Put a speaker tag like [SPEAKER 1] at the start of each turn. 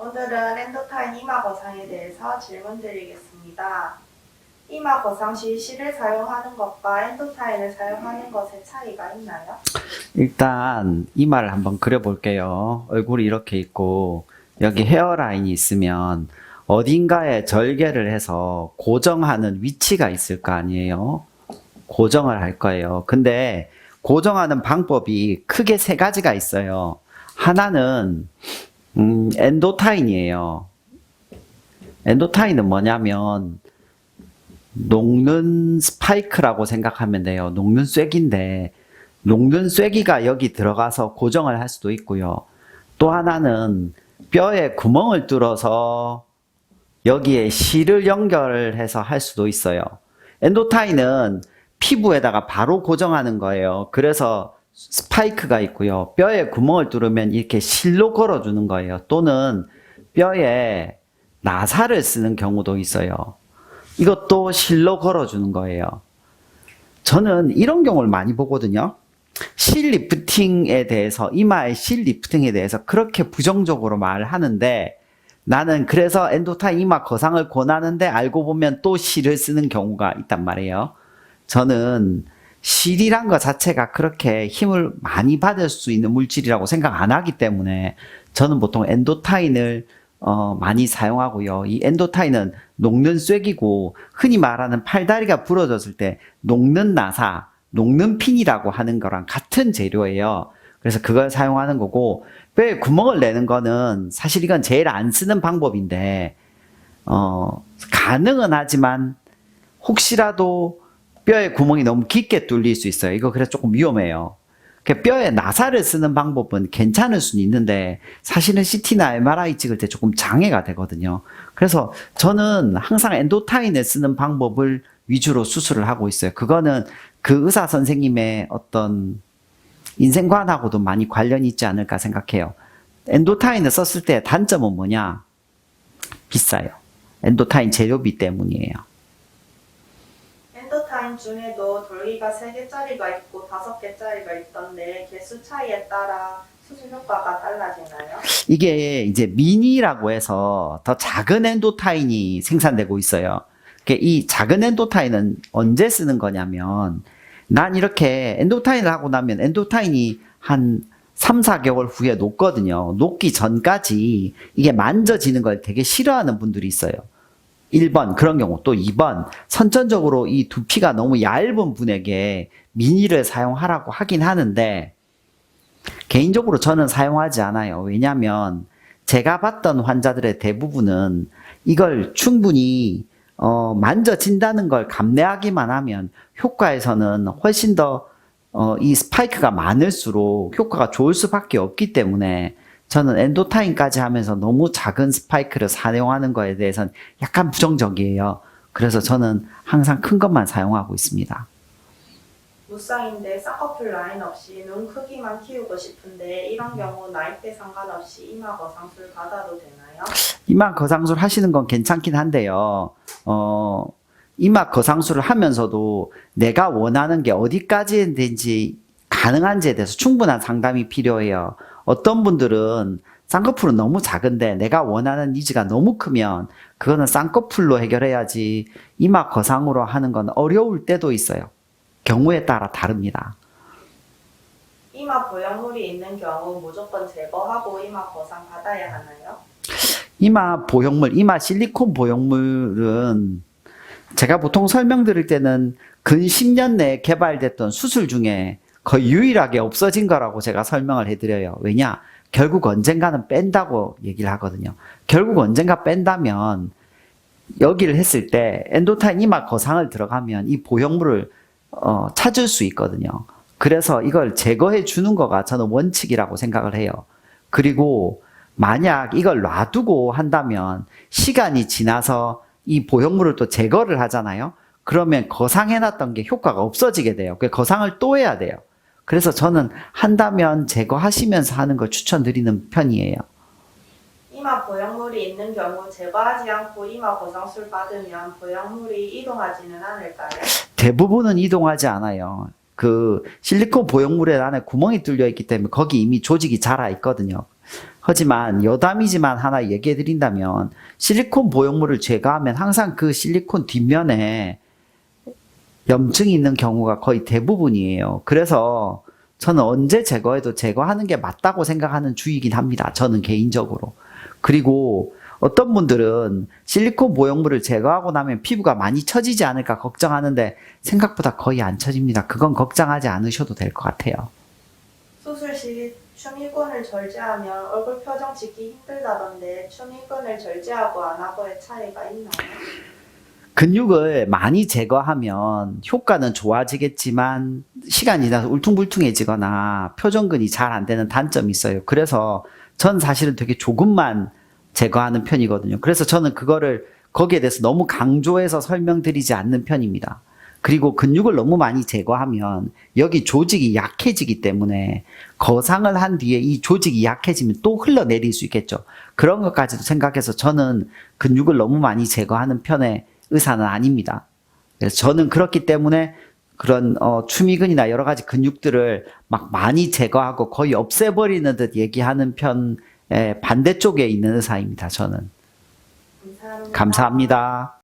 [SPEAKER 1] 오늘은 엔도타인 이마 거상에 대해서 질문 드리겠습니다. 이마 거상 시 실을 사용하는 것과 엔도타인을 사용하는 것의 차이가 있나요?
[SPEAKER 2] 일단 이마를 한번 그려볼게요. 얼굴이 이렇게 있고 여기 헤어라인이 있으면 어딘가에 절개를 해서 고정하는 위치가 있을 거 아니에요. 고정을 할 거예요. 근데 고정하는 방법이 크게 세 가지가 있어요. 하나는 음, 엔도타인이에요. 엔도타인은 뭐냐면 녹는 스파이크라고 생각하면 돼요. 녹는 쐐기인데 녹는 쐐기가 여기 들어가서 고정을 할 수도 있고요. 또 하나는 뼈에 구멍을 뚫어서 여기에 실을 연결해서 할 수도 있어요. 엔도타인은 피부에다가 바로 고정하는 거예요. 그래서 스파이크가 있고요. 뼈에 구멍을 뚫으면 이렇게 실로 걸어주는 거예요. 또는 뼈에 나사를 쓰는 경우도 있어요. 이것도 실로 걸어주는 거예요. 저는 이런 경우를 많이 보거든요. 실 리프팅에 대해서, 이마의 실 리프팅에 대해서 그렇게 부정적으로 말을 하는데 나는 그래서 엔도타인 이마 거상을 권하는데 알고 보면 또 실을 쓰는 경우가 있단 말이에요. 저는 실이란 것 자체가 그렇게 힘을 많이 받을 수 있는 물질이라고 생각 안 하기 때문에 저는 보통 엔도타인을 어, 많이 사용하고요. 이 엔도타인은 녹는 쐐기고 흔히 말하는 팔다리가 부러졌을 때 녹는 나사, 녹는 핀이라고 하는 거랑 같은 재료예요. 그래서 그걸 사용하는 거고 뼈에 구멍을 내는 거는 사실 이건 제일 안 쓰는 방법인데 어, 가능은 하지만 혹시라도 뼈에 구멍이 너무 깊게 뚫릴 수 있어요. 이거 그래서 조금 위험해요. 그 뼈에 나사를 쓰는 방법은 괜찮을 수는 있는데 사실은 CT나 MRI 찍을 때 조금 장애가 되거든요. 그래서 저는 항상 엔도타인을 쓰는 방법을 위주로 수술을 하고 있어요. 그거는 그 의사 선생님의 어떤 인생관하고도 많이 관련이 있지 않을까 생각해요. 엔도타인을 썼을 때 단점은 뭐냐? 비싸요. 엔도타인 재료비 때문이에요.
[SPEAKER 1] 엔도타인 중에도 돌기가 3개짜리가 있고 5개짜리가 있던데 개수 차이에 따라 수술 효과가 달라지나요?
[SPEAKER 2] 이게 이제 미니라고 해서 더 작은 엔도타인이 생산되고 있어요. 그이 작은 엔도타인은 언제 쓰는 거냐면 난 이렇게 엔도타인을 하고 나면 엔도타인이 한 3, 4개월 후에 녹거든요. 녹기 전까지 이게 만져지는 걸 되게 싫어하는 분들이 있어요. 1번 그런 경우 또 2번 선천적으로 이 두피가 너무 얇은 분에게 미니를 사용하라고 하긴 하는데 개인적으로 저는 사용하지 않아요. 왜냐하면 제가 봤던 환자들의 대부분은 이걸 충분히 어, 만져진다는 걸 감내하기만 하면 효과에서는 훨씬 더 어, 이 스파이크가 많을수록 효과가 좋을 수밖에 없기 때문에 저는 엔도타인까지 하면서 너무 작은 스파이크를 사용하는 거에 대해서는 약간 부정적이에요. 그래서 저는 항상 큰 것만 사용하고 있습니다.
[SPEAKER 1] 무쌍인데 쌍꺼풀 라인 없이 눈 크기만 키우고 싶은데 이런 경우 나이대 상관없이 이마 거상술 받아도 되나요?
[SPEAKER 2] 이마 거상술 하시는 건 괜찮긴 한데요. 어, 이마 거상술을 하면서도 내가 원하는 게 어디까지인지 가능한지에 대해서 충분한 상담이 필요해요. 어떤 분들은 쌍꺼풀은 너무 작은데 내가 원하는 니즈가 너무 크면 그거는 쌍꺼풀로 해결해야지 이마 거상으로 하는 건 어려울 때도 있어요. 경우에 따라 다릅니다.
[SPEAKER 1] 이마 보형물이 있는 경우 무조건 제거하고 이마 거상 받아야 하나요?
[SPEAKER 2] 이마 보형물, 이마 실리콘 보형물은 제가 보통 설명드릴 때는 근 10년 내에 개발됐던 수술 중에 거의 유일하게 없어진 거라고 제가 설명을 해드려요. 왜냐? 결국 언젠가는 뺀다고 얘기를 하거든요. 결국 언젠가 뺀다면 여기를 했을 때 엔도타인 이마 거상을 들어가면 이 보형물을 어, 찾을 수 있거든요. 그래서 이걸 제거해 주는 거가 저는 원칙이라고 생각을 해요. 그리고 만약 이걸 놔두고 한다면 시간이 지나서 이 보형물을 또 제거를 하잖아요. 그러면 거상해놨던 게 효과가 없어지게 돼요. 그 거상을 또 해야 돼요. 그래서 저는 한다면 제거하시면서 하는 걸 추천드리는 편이에요.
[SPEAKER 1] 이마 보형물이 있는 경우 제거하지 않고 이마 거상술 받으면 보형물이 이동하지는 않을까요?
[SPEAKER 2] 대부분은 이동하지 않아요. 그 실리콘 보형물에 안에 구멍이 뚫려 있기 때문에 거기 이미 조직이 자라 있거든요. 하지만 여담이지만 하나 얘기해 드린다면 실리콘 보형물을 제거하면 항상 그 실리콘 뒷면에 염증이 있는 경우가 거의 대부분이에요. 그래서 저는 언제 제거해도 제거하는 게 맞다고 생각하는 주의긴 합니다. 저는 개인적으로. 그리고 어떤 분들은 실리콘 보형물을 제거하고 나면 피부가 많이 처지지 않을까 걱정하는데 생각보다 거의 안 처집니다. 그건 걱정하지 않으셔도 될 것 같아요.
[SPEAKER 1] 수술 시 추미근을 절제하면 얼굴 표정 짓기 힘들다던데 추미근을 절제하고 안 하고의 차이가 있나요?
[SPEAKER 2] 근육을 많이 제거하면 효과는 좋아지겠지만 시간이 지나서 울퉁불퉁해지거나 표정근이 잘 안 되는 단점이 있어요. 그래서 전 사실은 되게 조금만 제거하는 편이거든요. 그래서 저는 그거를 거기에 대해서 너무 강조해서 설명드리지 않는 편입니다. 그리고 근육을 너무 많이 제거하면 여기 조직이 약해지기 때문에 거상을 한 뒤에 이 조직이 약해지면 또 흘러내릴 수 있겠죠. 그런 것까지도 생각해서 저는 근육을 너무 많이 제거하는 편의 의사는 아닙니다. 그래서 저는 그렇기 때문에 그런 어, 추미근이나 여러 가지 근육들을 막 많이 제거하고 거의 없애버리는 듯 얘기하는 편의 반대쪽에 있는 의사입니다. 저는
[SPEAKER 1] 감사합니다.
[SPEAKER 2] 감사합니다.